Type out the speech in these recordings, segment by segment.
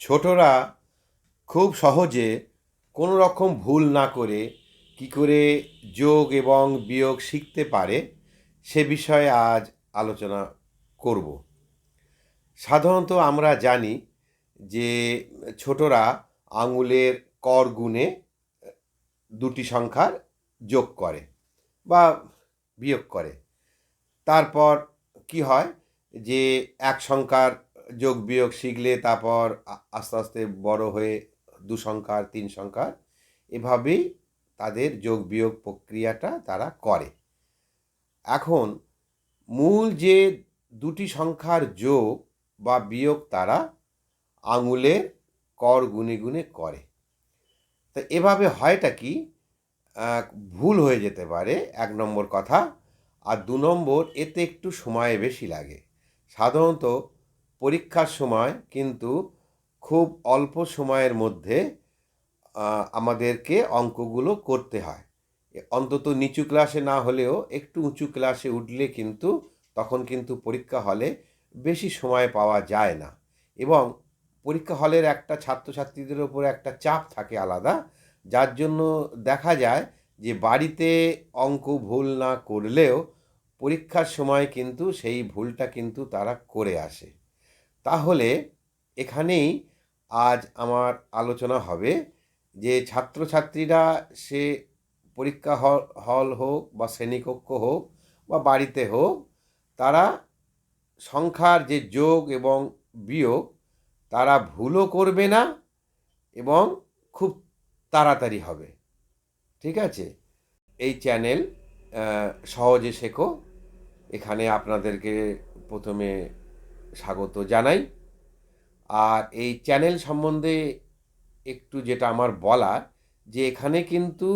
ছোটরা খুব সহজে কোনো রকম ভুল না করে কি করে যোগ এবং বিয়োগ শিখতে পারে সে বিষয়ে আজ আলোচনা করব। সাধারণত আমরা জানি যে ছোটরা আঙুলের কর গুণে দুটি সংখ্যার যোগ করে বা বিয়োগ করে। তারপর কি হয় যে এক সংখ্যার যোগ বিয়োগ শিখলে তারপর আস্তে আস্তে বড় হয়ে দু সংখ্যার, তিন সংখ্যার এভাবেই তাদের যোগ বিয়োগ প্রক্রিয়াটা তারা করে। এখন মূল যে দুটি সংখ্যার যোগ বা বিয়োগ তারা আঙুলের কর গুনে গুনে করে। তো এভাবে হয়টা কি ভুল হয়ে যেতে পারে, এক নম্বর কথা। আর দু নম্বর, এতে একটু সময় বেশি লাগে। সাধারণত পরীক্ষার সময় কিন্তু খুব অল্প সময়ের মধ্যে আমাদেরকে অঙ্কগুলো করতে হয়। অন্তত নিচু ক্লাসে না হলেও একটু উঁচু ক্লাসে উঠলে কিন্তু তখন কিন্তু পরীক্ষা হলে বেশি সময় পাওয়া যায় না। এবং পরীক্ষা হলের একটা ছাত্রছাত্রীদের ওপরে একটা চাপ থাকে আলাদা, যার জন্য দেখা যায় যে বাড়িতে অঙ্ক ভুল না করলেও পরীক্ষার সময় কিন্তু সেই ভুলটা কিন্তু তারা করে আসে। তাহলে এখানেই আজ আমার আলোচনা হবে যে ছাত্রছাত্রীরা সে পরীক্ষা হল হল হোক বা শ্রেণীকক্ষ হোক বা বাড়িতে হোক, তারা সংখ্যার যে যোগ এবং বিয়োগ, তারা ভুলও করবে না এবং খুব তাড়াতাড়ি হবে। ঠিক আছে? এই চ্যানেল সহজে শেখো। এখানে আপনাদেরকে প্রথমে স্বাগত জানাই। আর এই চ্যানেল সম্বন্ধে একটু যেটা আমার বলার, যে এখানে কিন্তু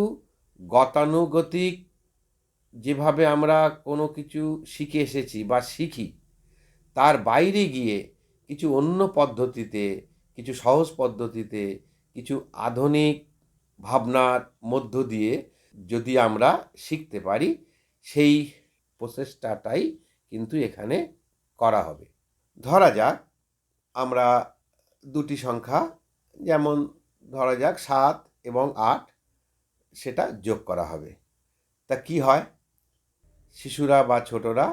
গতানুগতিক যেভাবে আমরা কোনো কিছু শিখে এসেছি বা শিখি, তার বাইরে গিয়ে কিছু অন্য পদ্ধতিতে, কিছু সহজ পদ্ধতিতে, কিছু আধুনিক ভাবনার মধ্য দিয়ে যদি আমরা শিখতে পারি, সেই প্রচেষ্টাটাই কিন্তু এখানে করা হবে। ধরা যাক, আমরা দুটি সংখ্যা, যেমন ধরা যাক সাত এবং আট, সেটা যোগ করা হবে। তা কি হয়? শিশুরা বা ছোটরা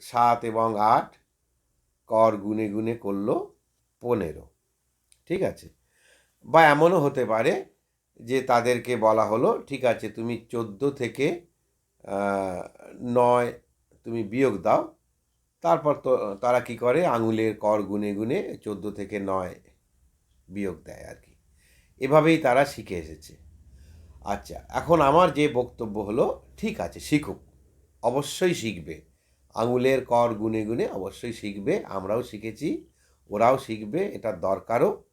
সাত এবং আট কর গুনে গুনে করল পনেরো। ঠিক আছে? বা এমনও হতে পারে যে তাদেরকে বলা হলো, ঠিক আছে, তুমি চোদ্দ থেকে নয় তুমি বিয়োগ দাও তারপর তো তারা কি করে? আঙুলের কর গুনে গুনে চোদ্দ থেকে নয় বিয়োগ দেয় আর কি। এভাবেই তারা শিখে এসেছে। আচ্ছা এখন আমার যে বক্তব্য হলো, ঠিক আছে, শিখুক। অবশ্যই শিখবে। আঙুলের কর গুনে গুনে অবশ্যই শিখবে। আমরাও শিখেছি, ওরাও শিখবে, এটা দরকারও।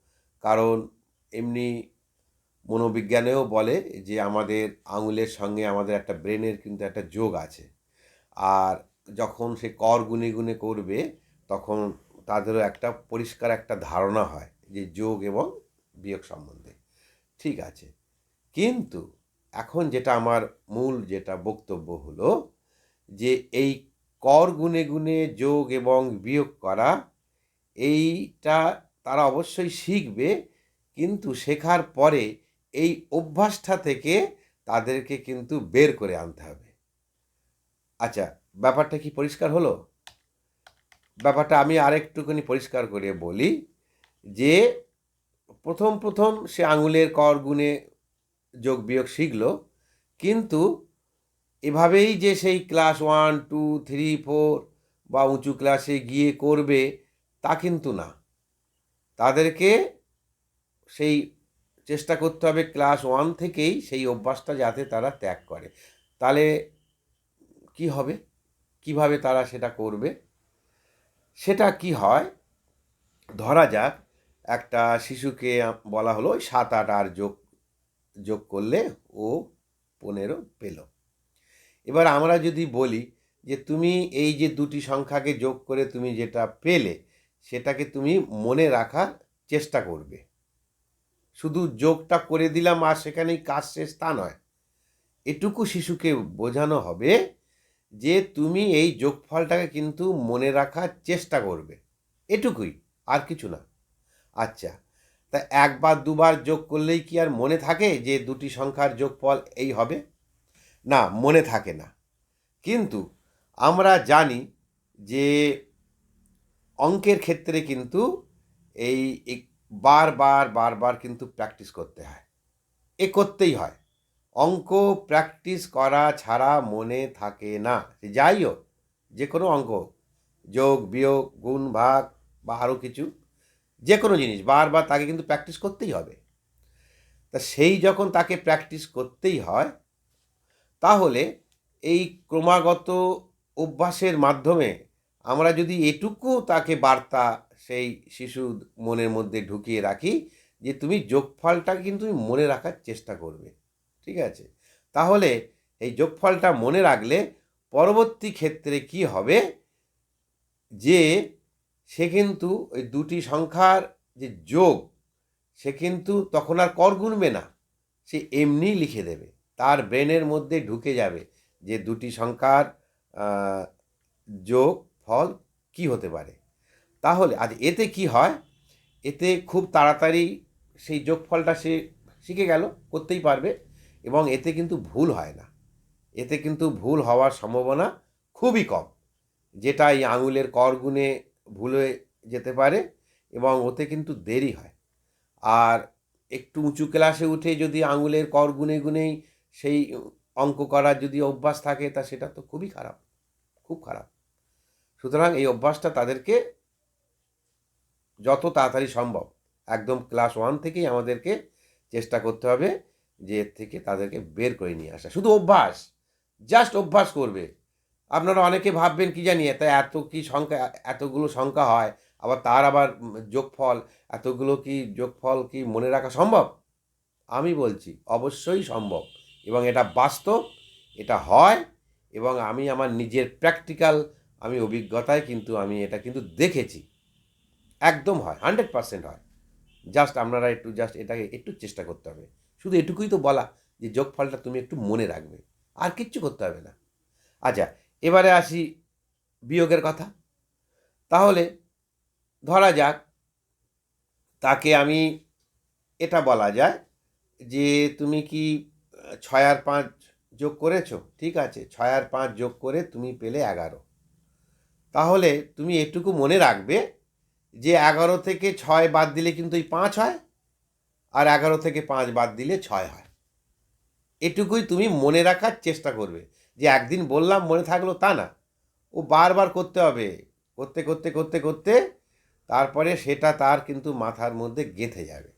কারণ এমনি মনোবিজ্ঞানেও বলে যে আমাদের আঙুলের সঙ্গে আমাদের একটা ব্রেনের কিন্তু একটা যোগ আছে। আর যখন সে কর গুনে গুনে করবে, তখন তাদেরও একটা পরিষ্কার একটা ধারণা হয় যে যোগ এবং বিয়োগ সম্বন্ধে। ঠিক আছে। কিন্তু এখন যেটা আমার মূল যেটা বক্তব্য হলো যে এই কর গুনে গুনে যোগ এবং বিয়োগ করা, এইটা তারা অবশ্যই শিখবে, কিন্তু শেখার পরে এই অভ্যাসটা থেকে তাদেরকে কিন্তু বের করে আনতে হবে। আচ্ছা ব্যাপারটা কি পরিষ্কার হলো? ব্যাপারটা আমি আরেকটুখানি পরিষ্কার করে বলি যে প্রথম প্রথম সে আঙুলের কর গুণে যোগ বিয়োগ শিখলো, কিন্তু এভাবেই যে সেই class one, two, three, four বা উঁচু ক্লাসে গিয়ে করবে তা কিন্তু না। তাদেরকে সেই চেষ্টা করতে হবে ক্লাস ওয়ান থেকেই সেই অভ্যাসটা যাতে তারা ত্যাগ করে। তাহলে কি হবে? কীভাবে তারা সেটা করবে, সেটা কি হয়? ধরা যাক, একটা শিশুকে বলা হলো ওই সাত আট আর যোগ যোগ করলে ও পনেরো পেল। এবার আমরা যদি বলি যে তুমি এই যে দুটি সংখ্যাকে যোগ করে তুমি যেটা পেলে, সেটাকে তুমি মনে রাখার চেষ্টা করবে। শুধু যোগটা করে দিলাম আর সেখানেই কাজ শেষ তা নয়। এটুকু শিশুকে বোঝানো হবে যে তুমি এই যোগফলটাকে কিন্তু মনে রাখার চেষ্টা করবে। এটুকুই, আর কিছু না। আচ্ছা তা একবার দুবার যোগ করলেই কি আর মনে থাকে যে দুটি সংখ্যার যোগফল এই হবে? না, মনে থাকে না। কিন্তু আমরা জানি যে অঙ্কের ক্ষেত্রে কিন্তু এই বারবার বারবার কিন্তু প্র্যাকটিস করতে হয়। এ করতেই হয়। অঙ্ক প্র্যাকটিস করা ছাড়া মনে থাকে না। যাই হোক যে কোনো অঙ্ক, যোগ, বিয়োগ, গুণ, ভাগ বা আরও কিছু যে কোনো জিনিস, বারবার তাকে কিন্তু প্র্যাকটিস করতেই হবে। তা সেই যখন তাকে প্র্যাকটিস করতেই হয়, তাহলে এই ক্রমাগত অভ্যাসের মাধ্যমে আমরা যদি এটুকু তাকে বার্তা সেই শিশু মনের মধ্যে ঢুকিয়ে রাখি যে, তুমি যোগফলটা কিন্তু তুমি মনে রাখার চেষ্টা করবে। ঠিক আছে? তাহলে এই যোগফলটা মনে রাখলে পরবর্তী ক্ষেত্রে কি হবে? যে সে কিন্তু ওই দুটি সংখ্যার যে যোগ, সে কিন্তু তখন আর কর গুনবে না। সে এমনিই লিখে দেবে। তার ব্রেনের মধ্যে ঢুকে যাবে যে দুটি সংখ্যার যোগ, ফল কি হতে পারে। তাহলে আজ এতে কি হয়? এতে খুব তাড়াতাড়ি সেই যোগফলটা সে শিখে গেল, করতেই পারবে। এবং এতে কিন্তু ভুল হয় না। এতে কিন্তু ভুল হওয়ার সম্ভাবনা খুবই কম, যেটা এই আঙুলের কর গুণে ভুল হয়ে যেতে পারে এবং ওতে কিন্তু দেরি হয়। আর একটু উঁচু ক্লাসে উঠে যদি আঙুলের কর গুনে গুনেই সেই অঙ্ক করার যদি অভ্যাস থাকে, তা সেটা তো খুবই খারাপ, খুব খারাপ। সুতরাং এই অভ্যাসটা তাদেরকে যত তাড়াতাড়ি সম্ভব, একদম ক্লাস ওয়ান থেকেই আমাদেরকে চেষ্টা করতে হবে যে এর থেকে তাদেরকে বের করে নিয়ে আসা। শুধু অভ্যাস জাস্ট অভ্যাস করবে। আপনারা অনেকে ভাববেন, কি জানি তা এত কি সংখ্যা, এতগুলো সংখ্যা হয়, আবার তার আবার যোগফল, এতগুলো কি যোগফল কি মনে রাখা সম্ভব? আমি বলছি, অবশ্যই সম্ভব। এবং এটা বাস্তব, এটা হয়, এবং আমি আমার নিজের প্র্যাকটিক্যাল আমি অভিজ্ঞতায় কিন্তু আমি এটা কিন্তু দেখেছি। একদম হয় হান্ড্রেড পার্সেন্ট হয়। জাস্ট আপনারা একটু জাস্ট এটাকে একটু চেষ্টা করতে হবে। শুধু এটুকুই তো বলা যে যোগফলটা তুমি একটু মনে রাখবে। আর কিচ্ছু করতে হবে না। আচ্ছা এবারে আসি বিয়োগের কথা। তাহলে ধরা যাক তাকে আমি এটা বলা যায় যে তুমি কি ছয় আর পাঁচ যোগ করেছ? ঠিক আছে, ছয় আর পাঁচ যোগ করে তুমি পেলে এগারো। তাহলে তুমি এটুকু মনে রাখবে যে এগারো থেকে ছয় বাদ দিলে কিন্তু এই পাঁচ হয়। আর এগারো থেকে পাঁচ বাদ দিলে ছয় হয়। এটুকুই তুমি মনে রাখার চেষ্টা করবে। যে একদিন বললাম মনে থাকল তা না। ও বারবার করতে হবে। করতে করতে করতে করতে তারপরে সেটা তার কিন্তু মাথার মধ্যে গেঁথে যাবে।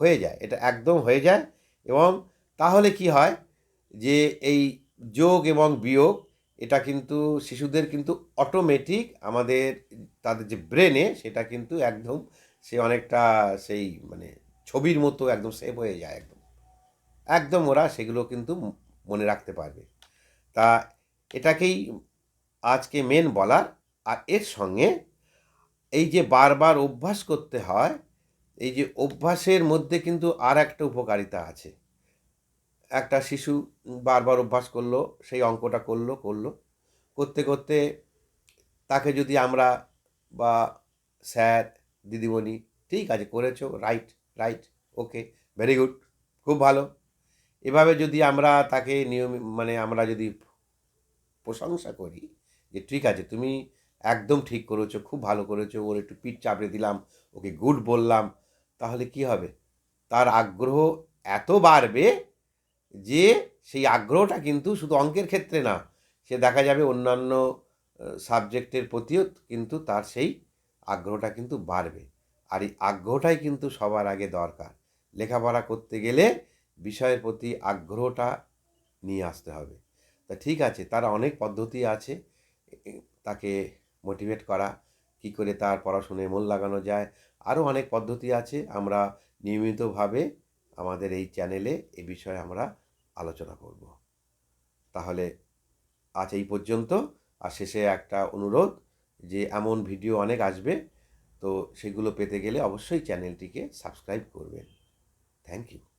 হয়ে যায়। এটা একদম হয়ে যায়। এবং তাহলে কি হয়? যে এই যোগ এবং বিয়োগ এটা কিন্তু শিশুদের কিন্তু অটোমেটিক আমাদের তাদের যে ব্রেনে সেটা কিন্তু একদম সে অনেকটা সেই মানে ছবির মতো একদম সেভ হয়ে যায় একদম। একদম ওরা সেগুলো কিন্তু মনে রাখতে পারবে। তা এটাকেই আজকে মেন বলার, আর এর সঙ্গে এই যে বারবার অভ্যাস করতে হয়, এই যে অভ্যাসের মধ্যে কিন্তু আর একটা উপকারিতা আছে। একটা শিশু বারবার অভ্যাস করল, সেই অঙ্কটা করল করল। করতে করতে তাকে যদি আমরা বা স্যার, দিদিমণি, ঠিক আছে, করেছ right right okay very good খুব ভালো। এভাবে যদি আমরা তাকে নিয়ম মানে আমরা যদি প্রশংসা করি যে ঠিক আছে, তুমি একদম ঠিক করেছ, খুব ভালো করেছ, ওর একটু পিঠ চাপড়ে দিলাম, ওকে গুড বললাম, তাহলে কি হবে? তার আগ্রহ এত বাড়বে যে সেই আগ্রহটা কিন্তু শুধু অঙ্কের ক্ষেত্রে না, সে দেখা যাবে অন্যান্য সাবজেক্টের প্রতিও কিন্তু তার সেই আগ্রহটা কিন্তু বাড়বে। আর এই আগ্রহটাই কিন্তু সবার আগে দরকার। লেখাপড়া করতে গেলে বিষয়ের প্রতি আগ্রহটা নিয়ে আসতে হবে। তা ঠিক আছে, তার অনেক পদ্ধতি আছে তাকে মোটিভেট করা, কি করে তার পড়াশুনায় মন লাগানো যায় আরও অনেক পদ্ধতি আছে। আমরা নিয়মিতভাবে আমাদের এই চ্যানেলে এ বিষয়ে আমরা আলোচনা করব। তাহলে আজ এই পর্যন্ত, আর শেষে একটা অনুরোধ যে, এমন ভিডিও অনেক আসবে তো সেগুলো পেতে গেলে অবশ্যই চ্যানেলটিকে সাবস্ক্রাইব করবেন। Thank you.